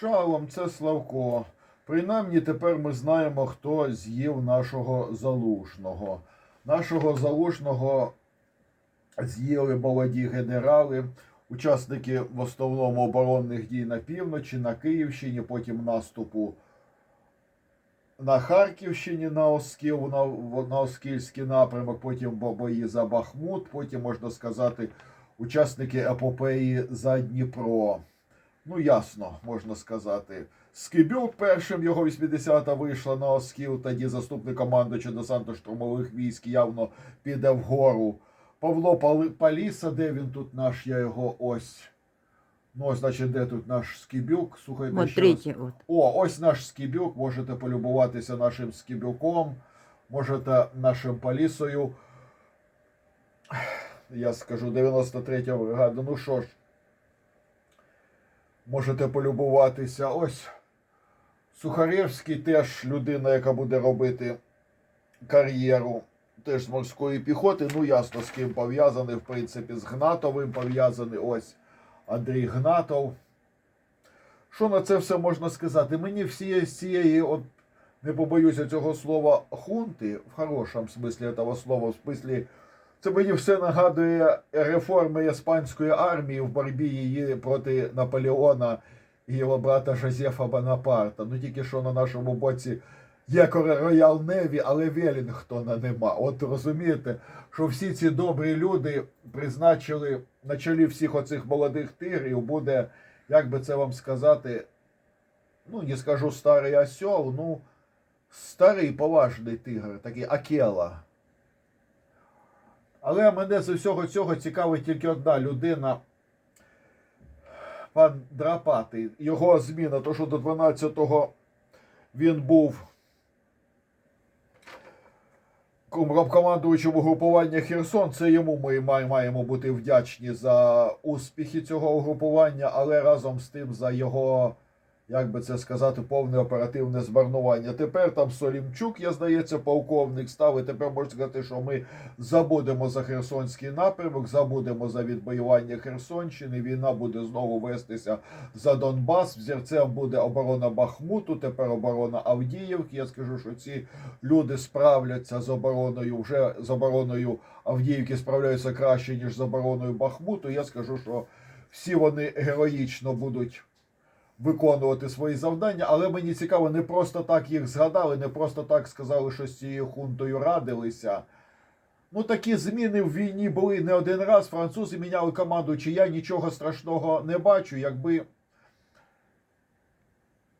Шалом, це Славко. Принаймні тепер ми знаємо, хто з'їв нашого залужного. Нашого залужного з'їли молоді генерали, учасники в основному оборонних дій на півночі, на Київщині, потім наступу на Харківщині на Оскіл, на, на Оскільський напрямок, потім бої за Бахмут, потім, можна сказати, учасники епопеї за Дніпро. Ну, ясно, можна сказати. Скибюк першим його 80-та вийшла на Оскіл, тоді заступник командуюча десантно-штурмових військ явно піде вгору. Павло Паліса, де він тут наш, я його ось. Ну, ось, значить, де тут наш Скибюк? Слухайте, ще раз. третий. О, ось наш скібюк. Можете полюбуватися нашим скібюком. Можете нашим палісою. Я скажу 93 го бригада. Ну що ж, можете полюбуватися. Ось Сухаревський теж людина, яка буде робити кар'єру. Теж з морської піхоти. Ну, ясно, з ким пов'язаний, в принципі, з Гнатовим пов'язаний. Ось Андрій Гнатов. Що на це все можна сказати? Мені всієї з цієї, от не побоюся цього слова, хунти, в хорошому смислі цього слова, в смислі, це мені все нагадує реформи іспанської армії в боротьбі її проти Наполеона і його брата Жозефа Бонапарта. Ну тільки що на нашому боці є Роял Неві, але Велінгтона нема. От розумієте, що всі ці добрі люди призначили на чолі всіх оцих молодих тигрів буде як би це вам сказати, ну, не скажу старий осьол, ну, старий поважний тигр, такий Акела. Але мене з усього цього цікавить тільки одна людина, пан Драпатий. Його зміна, то що до 12-го він був командуючим угрупування Херсон, це йому ми маємо бути вдячні за успіхи цього угрупування, але разом з тим за його, як би це сказати, повне оперативне збарнування. Тепер там Солімчук, я здається, полковник став, і тепер можна сказати, що ми забудемо за Херсонський напрямок, забудемо за відбоювання Херсонщини. Війна буде знову вестися за Донбас. Взірцем буде оборона Бахмуту, тепер оборона Авдіївки. Я скажу, що ці люди справляться з обороною, вже з обороною Авдіївки справляються краще, ніж з обороною Бахмуту. Я скажу, що всі вони героїчно будуть виконувати свої завдання, але мені цікаво, не просто так їх згадали, не просто так сказали, що з цією хунтою радилися. Ну, такі зміни в війні були не один раз. Французи міняли команду, чи я нічого страшного не бачу, якби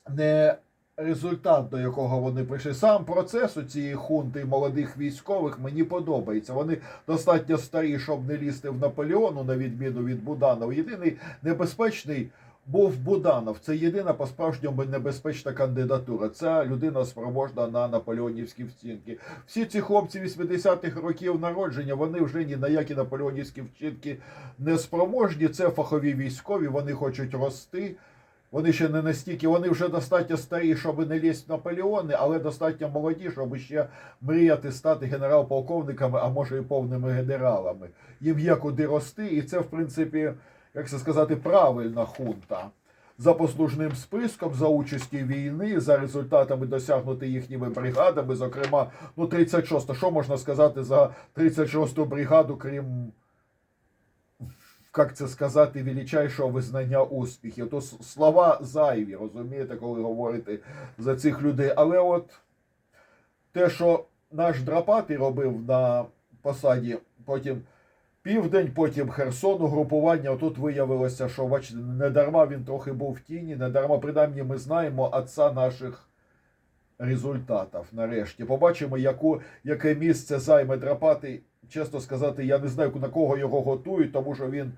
не результат, до якого вони прийшли. Сам процес у цієї хунти молодих військових мені подобається. Вони достатньо старі, щоб не лізти в Наполеону, на відміну від Буданова. Єдиний небезпечний був Буданов. Це єдина по-справжньому небезпечна кандидатура. Ця людина спроможна на наполеонівські вчинки. Всі ці хлопці 80-х років народження, вони вже ні на які наполеонівські вчинки не спроможні. Це фахові військові, вони хочуть рости. Вони ще не настільки, вони вже достатньо старі, щоб не лізти в Наполеони, але достатньо молоді, щоб ще мріяти стати генерал-полковниками, а може і повними генералами. Їм є куди рости, і це, в принципі, як це сказати, правильна хунта. За послужним списком, за участі війни, за результатами досягнути їхніми бригадами, зокрема, ну 36 що можна сказати за 36-ту бригаду, крім як це сказати, величайшого визнання успіхів. То слова зайві, розумієте, коли говорите за цих людей. Але от те, що наш Драпатий робив на посаді, потім південь, потім Херсон, угрупування, отут виявилося, що бачите, не дарма він трохи був в тіні, не дарма, принаймні, ми знаємо отца наших результатів нарешті. Побачимо, яку, яке місце займе Драпатий. Чесно сказати, я не знаю, на кого його готують, тому що він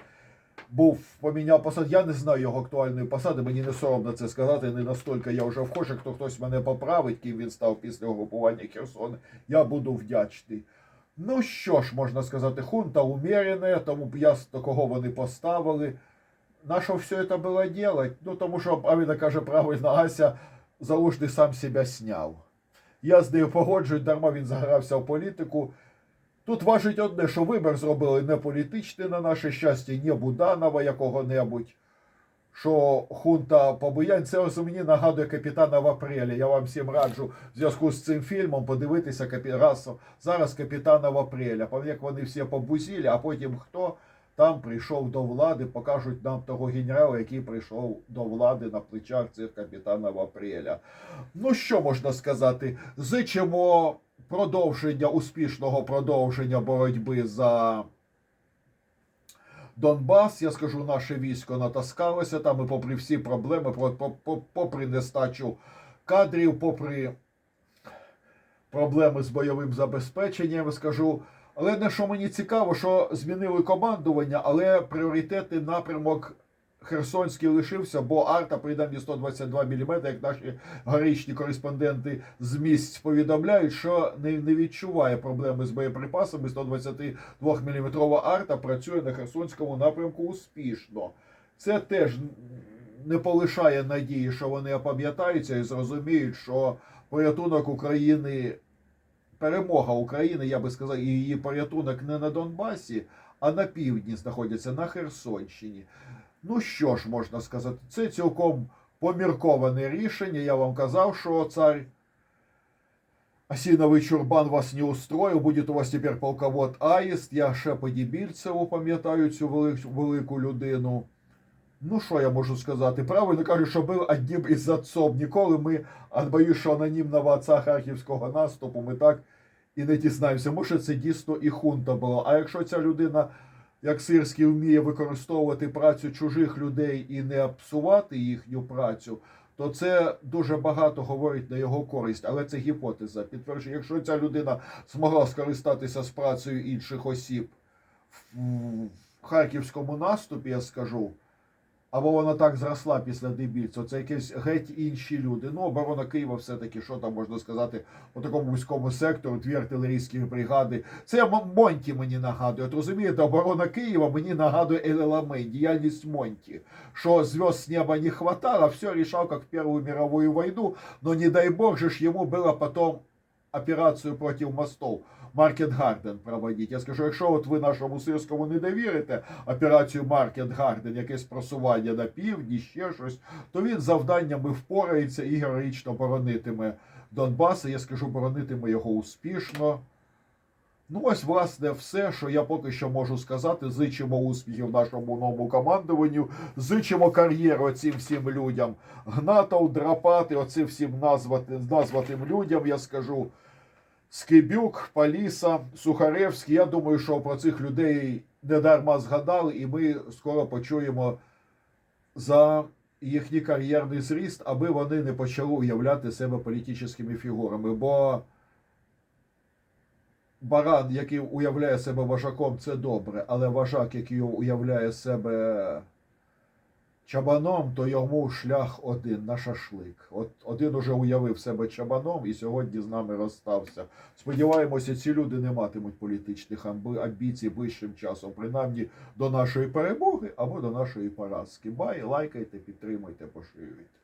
був поміняв посаду. Я не знаю його актуальної посади, мені не соромно це сказати. Не настільки я вже вхожий, хто хтось мене поправить, ким він став після угрупування Херсона. Я буду вдячний. Ну що ж, можна сказати, хунта умерена, тому ясно, кого вони поставили. На що все це було делать? Ну, тому що, правильно каже правильно Ася, Залужний сам себе сняв. Я з нею погоджуюсь, дарма він загрався в політику. Тут важить одне, що вибір зробили не політичний на наше щастя, не Буданова якого-небудь. Що хунта побоянь, це ось мені нагадує капітана в апрелі. Я вам всім раджу в зв'язку з цим фільмом подивитися капі... раз, зараз капітана в апреля. Як вони всі побузілі, а потім хто там прийшов до влади, покажуть нам того генерала, який прийшов до влади на плечах цих капітана в апреля. Ну що можна сказати? Зичимо продовження успішного продовження боротьби за. Донбас, я скажу, наше військо натаскалося там і попри всі проблеми, по- по- по- попри нестачу кадрів, попри проблеми з бойовим забезпеченням, скажу. Але не що мені цікаво, що змінили командування, але пріоритетний напрямок Херсонський лишився, бо арта принаймні 122 мм, як наші горічні кореспонденти з місць повідомляють, що не, не відчуває проблеми з боєприпасами. 122 мм арта працює на Херсонському напрямку успішно. Це теж не полишає надії, що вони опам'ятаються і зрозуміють, що порятунок України, перемога України, я би сказав, і її порятунок не на Донбасі, а на півдні знаходяться на Херсонщині. Ну що ж можна сказати, це цілком помірковане рішення. Я вам казав, що цар Осиновий чурбан вас не устроїв, буде у вас тепер полковод Аїст. Я ще по Дібільцеву пам'ятаю цю велику, людину. Ну, що я можу сказати? Правильно кажу, що був одним із отцом. Ніколи ми, боюсь, що анонімного отця харківського наступу, ми так і не дізнаємося. Може, це дійсно і хунта була. А якщо ця людина, як Сирський, вміє використовувати працю чужих людей і не псувати їхню працю, то це дуже багато говорить на його користь. Але це гіпотеза. Підтверджує, якщо ця людина змогла скористатися з працею інших осіб в харківському наступі, я скажу. Або вона так зросла після дебільцю. Це якісь геть інші люди. Ну, оборона Києва, все-таки, що там можна сказати, по такому вузькому сектору, дві артилерійські бригади. Це Монті мені нагадує. От розумієте, оборона Києва мені нагадує ЛЛАМ, діяльність Монті. Що звезд с неба не хватало, все решал, как в Первую мировую войну, но не дай бог же ж ему было потом операцію проти мостов Маркет Гарден проводити. Я скажу, якщо от ви нашому сирському не довірите операцію Маркет Гарден, якесь просування на півдні, ще щось, то він завданнями впорається і героїчно боронитиме Донбас. І я скажу, боронитиме його успішно. Ну, ось, власне, все, що я поки що можу сказати. Зичимо успіхів нашому новому командуванню, зичимо кар'єру цим всім людям. Гнатов, драпати, оцим всім назвати, назватим людям, я скажу. Скибюк, Паліса, Сухаревський. Я думаю, що про цих людей недарма згадали, і ми скоро почуємо за їхній кар'єрний зріст, аби вони не почали уявляти себе політичними фігурами. Бо баран, який уявляє себе вожаком, це добре, але вожак, який уявляє себе чабаном, то йому шлях один на шашлик. От один уже уявив себе чабаном і сьогодні з нами розстався. Сподіваємося, ці люди не матимуть політичних амбіцій ближчим часом, принаймні до нашої перемоги або до нашої поразки. Бай, лайкайте, підтримуйте, поширюйте.